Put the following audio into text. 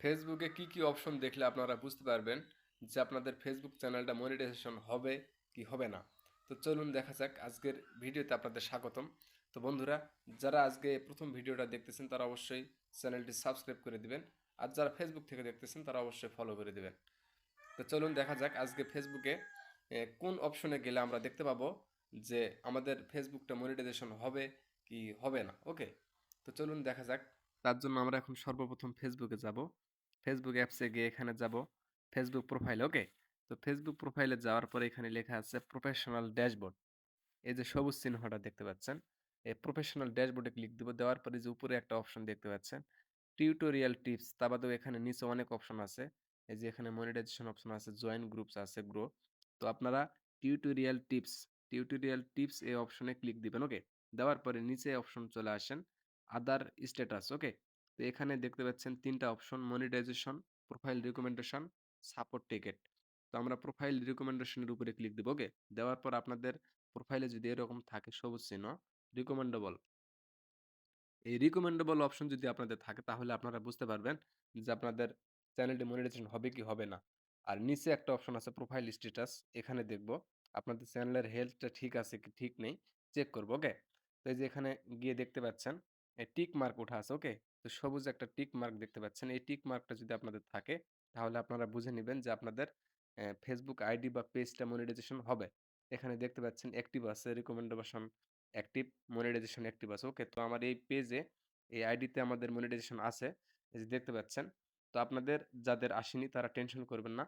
ফেসবুকে কি কি অপশন দেখলে আপনারা বুঝতে পারবেন যে আপনাদের ফেসবুক চ্যানেলটা মনিটাইজেশন হবে কি হবে না। তো চলুন দেখা যাক, আজকের ভিডিওতে আপনাদের স্বাগতম। তো বন্ধুরা, যারা আজকে প্রথম ভিডিওটা দেখতেছেন, তারা অবশ্যই চ্যানেলটি সাবস্ক্রাইব করে দিবেন। আর যারা ফেসবুক থেকে দেখতেছেন, তারা অবশ্যই ফলো করে দিবেন। তো চলুন দেখা যাক, আজকে ফেসবুকে কোন অপশনে গেলে আমরা দেখতে পাবো যে আমাদের ফেসবুকটা মনিটাইজেশন হবে কি হবে না। ওকে তো চলুন দেখা যাক। তার জন্য আমরা এখন সর্বপ্রথম ফেসবুকে যাব। ফেসবুক অ্যাপসে গিয়ে এখানে যাব। ফেসবুক প্রোফাইল ওকে তো ফেসবুক প্রোফাইলে যাওয়ার পরে এখানে লেখা আছে প্রফেশনাল ড্যাশবোর্ড এই যে সবুজ চিহ্নটা দেখতে পাচ্ছেন? এই প্রফেশনাল ড্যাশবোর্ডে ক্লিক দিব। দেওয়ার পরে যে উপরে একটা অপশন দেখতে পাচ্ছেন? টিউটোরিয়াল টিপস তা বাদেও এখানে নিচে অনেক অপশন আছে। এই যে এখানে মনিটাইজেশন অপশন আছে জয়েন গ্রুপস আছে গ্রো তো আপনারা টিউটোরিয়াল টিপস টিউটোরিয়াল টিপস এই অপশনে ক্লিক দিবেন ওকে দেওয়ার পরে নিচে অপশন চলে আসেন আদার স্ট্যাটাস ওকে তো এখানে দেখতে পাচ্ছেন তিনটা option monetization profile recommendation support ticket তো আমরা প্রোফাইল রিকমেন্ডেশনের উপরে ক্লিক দিব ওকে দেওয়ার পর আপনাদের প্রোফাইলে যদি এরকম থাকে সবুজ চিহ্ন রিকমেন্ডেবল এই রিকমেন্ডেবল অপশন যদি আপনাদের থাকে, তাহলে আপনারা বুঝতে পারবেন যে আপনাদের চ্যানেলটি মনিটাইজেশন হবে কি হবে না। আর নিচে একটা অপশন আছে প্রোফাইল স্ট্যাটাস এখানে দেখব আপনাদের চ্যানেলের হেলথটা ঠিক আছে কি ঠিক নেই চেক করব ওকে তো এই যে এখানে গিয়ে দেখতে পাচ্ছেন টিক মার্ক ওঠা আছে, ওকে? তো সবুজ একটা টিক মার্ক দেখতে পাচ্ছেন। এই টিক মার্কটা যদি আপনাদের থাকে, তাহলে আপনারা বুঝে নেবেন যে আপনাদের ফেসবুক আইডি বা পেজটা মনিটাইজেশন হবে। এখানে দেখতে পাচ্ছেন অ্যাক্টিভ আছে রিকমেন্ডেশন অ্যাক্টিভ মনিটাইজেশন অ্যাক্টিভ আছে, ওকে? তো আমার এই পেজে এই আইডিতে আমাদের মনিটাইজেশন আছে। এই যে দেখতে পাচ্ছেন, তো আপনাদের যাদের আসেনি তারা টেনশন করবেন না।